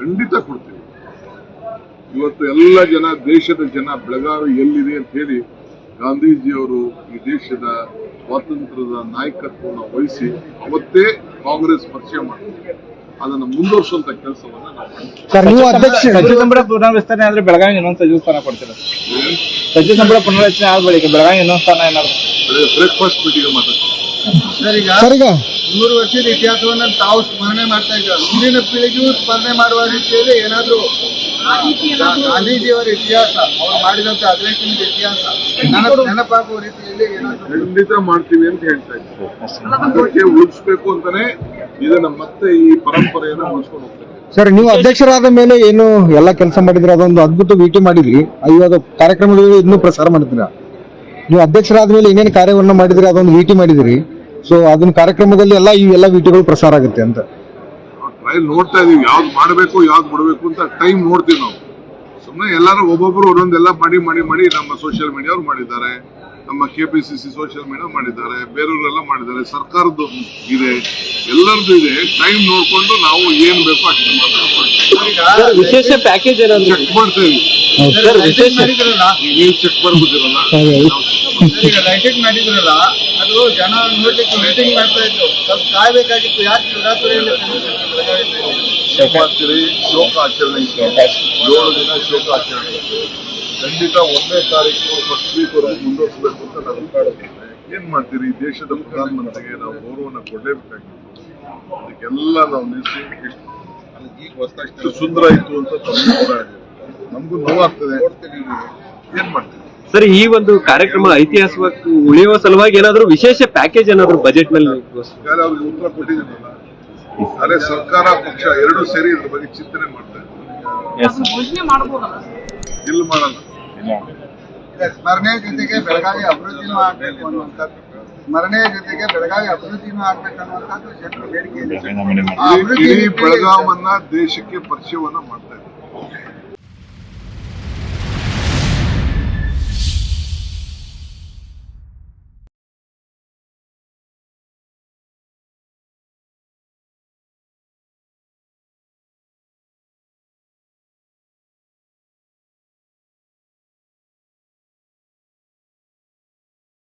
ಖಂಡಿತ ಕೊಡ್ತೀವಿ. ಇವತ್ತು ಎಲ್ಲ ಜನ ದೇಶದ ಜನ ಬೆಳಗಾವಿ ಎಲ್ಲಿದೆ ಅಂತ ಹೇಳಿ ಗಾಂಧೀಜಿಯವರು ಈ ದೇಶದ ಸ್ವಾತಂತ್ರ್ಯದ ನಾಯಕತ್ವವನ್ನು ವಹಿಸಿ ಅವತ್ತೇ ಕಾಂಗ್ರೆಸ್ ಪರಿಚಯ ಮಾಡಿದ್ರು. ಅದನ್ನು ಮುಂದುವರಿಸುವಂತ ಕೆಲಸವನ್ನ ನಾವು ಪುನರ್ವಿಸ್ತರಣೆ ಆದ್ರೆ ಬೆಳಗಾವಿ ಇನ್ನೊಂದು ಸಚಿವ ಸ್ಥಾನ ಕೊಡ್ತೀರ? ಸಚಿವ ಸಂಪುಟ ಪುನರ್ರಚನೆ ಆದ ಬಳಿಕ ಬೆಳಗಾವಿ ಇನ್ನೊಂದು ಸ್ಥಾನ ಏನಾದ್ರು ಬ್ರೇಕ್ಫಾಸ್ಟ್ ಮೀಟಿಂಗ್ ಮಾತಾಡ್ತೀವಿ. ಸರ್ ಈಗ ಸರ್ ಈಗ ನೂರು ವರ್ಷದ ಇತಿಹಾಸವನ್ನ ತಾವು ಸ್ಮರಣೆ ಮಾಡ್ತಾ ಇದ್ದಾರೆ? ಮುಂದಿನ ಪೀಳಿಗೆಯೂ ಸ್ಮರಣೆ ಮಾಡುವ ರೀತಿಯಲ್ಲಿ ಏನಾದ್ರು ಗಾಂಧೀಜಿಯವರ ಇತಿಹಾಸ ಅವರು ಮಾಡಿದಂತ ಅಧಿವೇಶನದ ಇತಿಹಾಸ ನೆನಪು- ನೆನಪಾಗುವ ರೀತಿಯಲ್ಲಿ ಏನಾದ್ರು ಖಂಡಿತ ಮಾಡ್ತೀವಿ ಅಂತ ಹೇಳ್ತಾ ಇದ್ದಾರೆ ಅದಕ್ಕೆ ಉಳಿಸ್ಬೇಕು ಅಂತಾನೆ ಇದನ್ನ ಮತ್ತೆ ಈ ಪರಂಪರೆಯನ್ನ ಉಳಿಸ್ಕೊಂಡು ಸರ್ ನೀವು ಅಧ್ಯಕ್ಷರಾದ ಮೇಲೆ ಏನು ಎಲ್ಲ ಕೆಲಸ ಮಾಡಿದ್ರೆ ಅದೊಂದು ಅದ್ಭುತ ಭೇಟಿ ಮಾಡಿದ್ರಿ. ಇವಾಗ ಕಾರ್ಯಕ್ರಮಗಳು ಇನ್ನೂ ಪ್ರಸಾರ ಮಾಡಿದ್ರ ನೀವು ಅಧ್ಯಕ್ಷರಾದ ಮೇಲೆ ಏನೇನು ಕಾರ್ಯವನ್ನ ಮಾಡಿದ್ರಿ ಅದೊಂದು ಭೇಟಿ ಮಾಡಿದಿರಿ ಸೊ ಅದನ್ನ ಕಾರ್ಯಕ್ರಮದಲ್ಲಿ ಎಲ್ಲ ಈ ಎಲ್ಲ ವಿಟಿಗಳು ಪ್ರಸಾರ ಆಗುತ್ತೆ ಅಂತ. ಟ್ರೈಲ್ ನೋಡ್ತಾ ಇದೀವಿ. ಯಾವ್ದು ಮಾಡಬೇಕು ಯಾವ್ದು ಬಿಡಬೇಕು ಅಂತ ಟೈಮ್ ನೋಡ್ತೀವಿ ನಾವು. ಸುಮ್ಮನೆ ಎಲ್ಲರೂ ಒಬ್ಬೊಬ್ರು ಒಂದೊಂದೆಲ್ಲ ಮಾಡಿ ಮಾಡಿ ಮಾಡಿ ನಮ್ಮ ಸೋಷಿಯಲ್ ಮೀಡಿಯಾವ್ರು ಮಾಡಿದ್ದಾರೆ. ನಮ್ಮ K P C C social media ಮಾಡಿದ್ದಾರೆ. ಬೇರೆಯವರೆಲ್ಲ ಮಾಡಿದ್ದಾರೆ. ಸರ್ಕಾರದ್ದು ಇದೆ. ಎಲ್ಲರದ್ದು ಇದೆ. ಟೈಮ್ ನೋಡ್ಕೊಂಡು ನಾವು ಏನ್ ಬೇಕೋ ಅಷ್ಟು ಮಾತಾಡ್ಕೊಂಡು ವಿಶೇಷ ಪ್ಯಾಕೇಜ್ ಏನಾದ್ರು ಚೆಕ್ ಮಾಡ್ತೀವಿ. ಸರ್ ವಿಶೇಷ ನೀವು ಚೆಕ್ ಮಾಡ್ಬೋದಿರಲ್ಲ. ಲೈಟಿಂಗ್ ಮಾಡಿದ್ರಲ್ಲ, ಅದು ಜನ ನೋಡ್ಲಿಕ್ಕೆ ಮೀಟಿಂಗ್ ಮಾಡ್ತಾ ಇತ್ತು ಸ್ವಲ್ಪ ಕಾಯ್ಬೇಕಾಗಿತ್ತು. ಯಾಕೆ ಶಿವರಾತ್ರಿಯಲ್ಲಿ ಶೋಕಾಚರಣೆ ಮಾಡ್ತೀರಿ ಶೋಕ ಇದೆ. ಏಳು ದಿನ ಶೋಕಾಚರಣೆ. ಖಂಡಿತ ಒಂದನೇ ತಾರೀಕು ಫಸ್ಟ್ ವೀಕ್ ವರೆಗೂ ಮುಂದುವರಿಸಬೇಕು ಅಂತ ನಾನು ಕಾಡುತ್ತೇನೆ ಏನ್ ಮಾಡ್ತೀರಿ? ದೇಶದ ಪ್ರಧಾನಮಂತ್ರಿಗೆ ನಾವು ಗೌರವನ ಕೊಡಲೇಬೇಕಾಗಿತ್ತು. ಅದಕ್ಕೆಲ್ಲ ನಾವು ನಿಲ್ಲಿಸಿ. ಎಷ್ಟು ಸುಂದರ ಇತ್ತು ಅಂತ ತಮ್ಮ ನಮಗೂ ನೋವಾಗ್ತದೆ. ಏನ್ ಮಾಡ್ತೀವಿ ಸರ್ ಈ ಒಂದು ಕಾರ್ಯಕ್ರಮ ಐತಿಹಾಸಿಕ ಉಳಿಯುವ ಸಲುವಾಗಿ ಏನಾದ್ರು ವಿಶೇಷ ಪ್ಯಾಕೇಜ್ ಏನಾದ್ರು ಬಜೆಟ್ನಲ್ಲಿ ಉತ್ತರ ಕೊಟ್ಟಿದ್ದೀನಲ್ಲ. ಅದೇ ಸರ್ಕಾರ ಪಕ್ಷ ಎರಡೂ ಸೇರಿ ಇದ್ರ ಬಗ್ಗೆ ಚಿಂತನೆ ಮಾಡ್ತಾ ಇಲ್ಲಿ ಮಾಡಲ್ಲ. ಸ್ಮರಣೆ ಜೊತೆಗೆ ಬೆಳಗಾವಿ ಅಭಿವೃದ್ಧಿನೂ ಆಗ್ಬೇಕು ಅನ್ನುವಂಥದ್ದು ಸ್ಮರಣೆಯ ಜೊತೆಗೆ ಬೆಳಗಾವಿ ಅಭಿವೃದ್ಧಿನೂ ಆಗ್ಬೇಕು ಅನ್ನುವಂಥದ್ದು ಜನರ ಬೇಡಿಕೆ ಇದೆ. ಬೆಳಗಾವನ್ನ ದೇಶಕ್ಕೆ ಪರಿಚಯವನ್ನ ಮಾಡ್ತಾ ಇದ್ದಾರೆ.